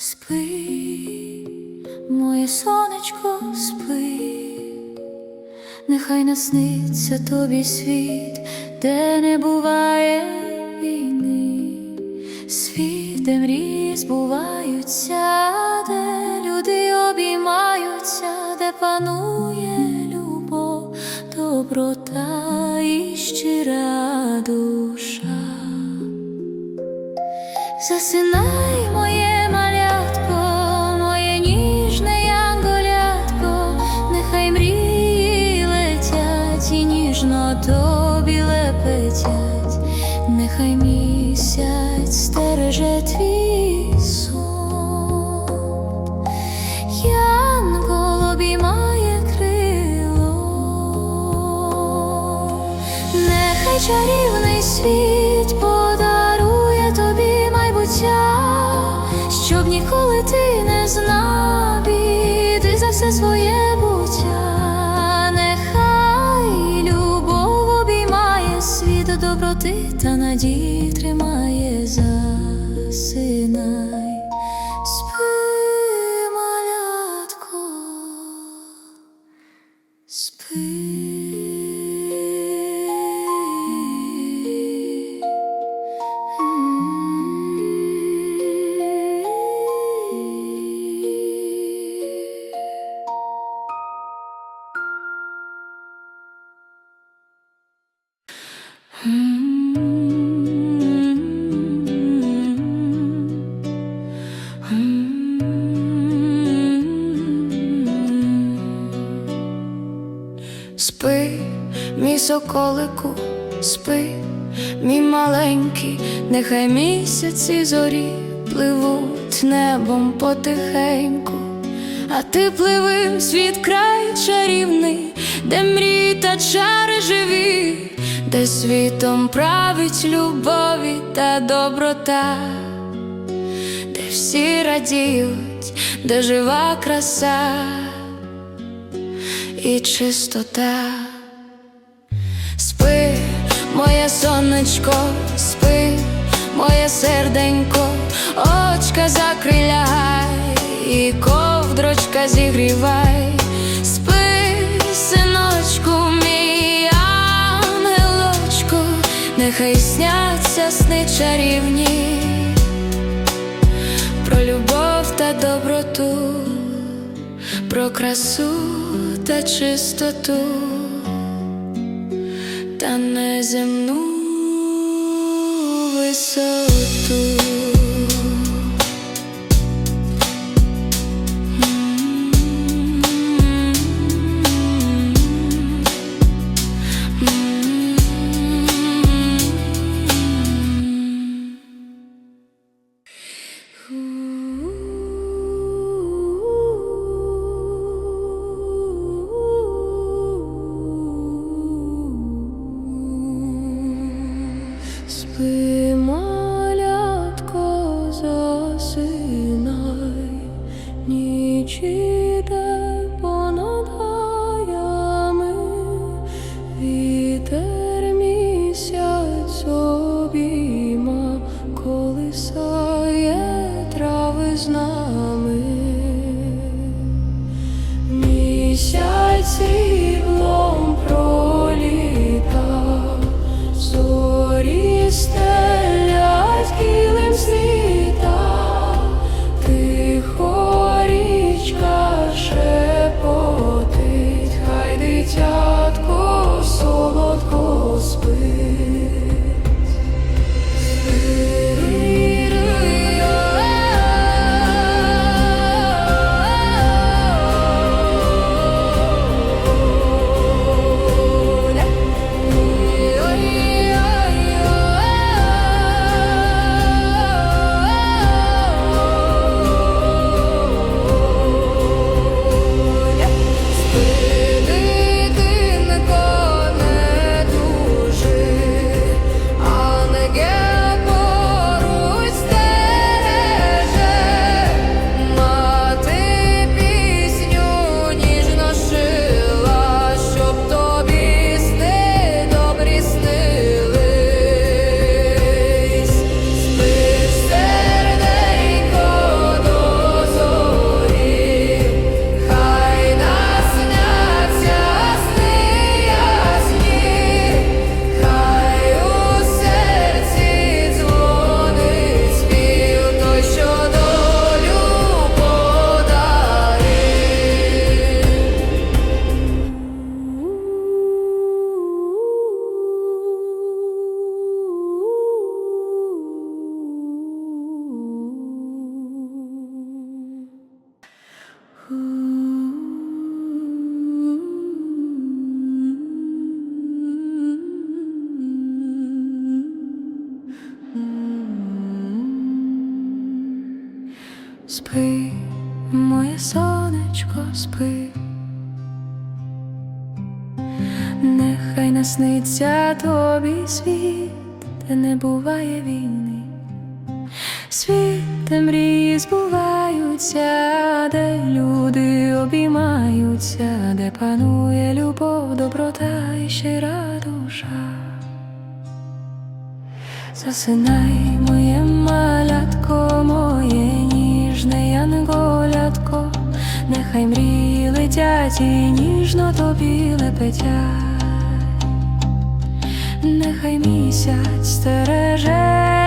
Спи, моє сонечко, спи, нехай насниться тобі світ, де не буває війни, світ, де мрії збуваються, де люди обіймаються, де панує любов, доброта і щира душа. Засинай, чарівний світ подарує тобі майбуття, щоб ніколи ти не знав біди за все своє буття, нехай любов обіймає світ доброти та надії тримає засинай. Спи, соколику, спи, мій маленький, нехай місяці зорі пливуть небом потихеньку, а ти пливи в світ край чарівний, де мрії та чари живі, де світом править любові та доброта, де всі радіють, де жива краса і чистота. Моє сонечко, спи, моє серденько, очка закриляй, і ковдрочка зігрівай, спи, синочку, мій ангелочку, нехай сняться сни чарівні. Про любов та доброту про красу та чистоту та неземну висоту. Спи, спи, моє сонечко, спи. Нехай насниться тобі світ, де не буває війни. Світ, де мрії збуваються, де люди обіймаються, де панує любов, доброта і щира душа. Засинай, моє нехай мрії летять і ніжно тобі лепетять, нехай місяць стереже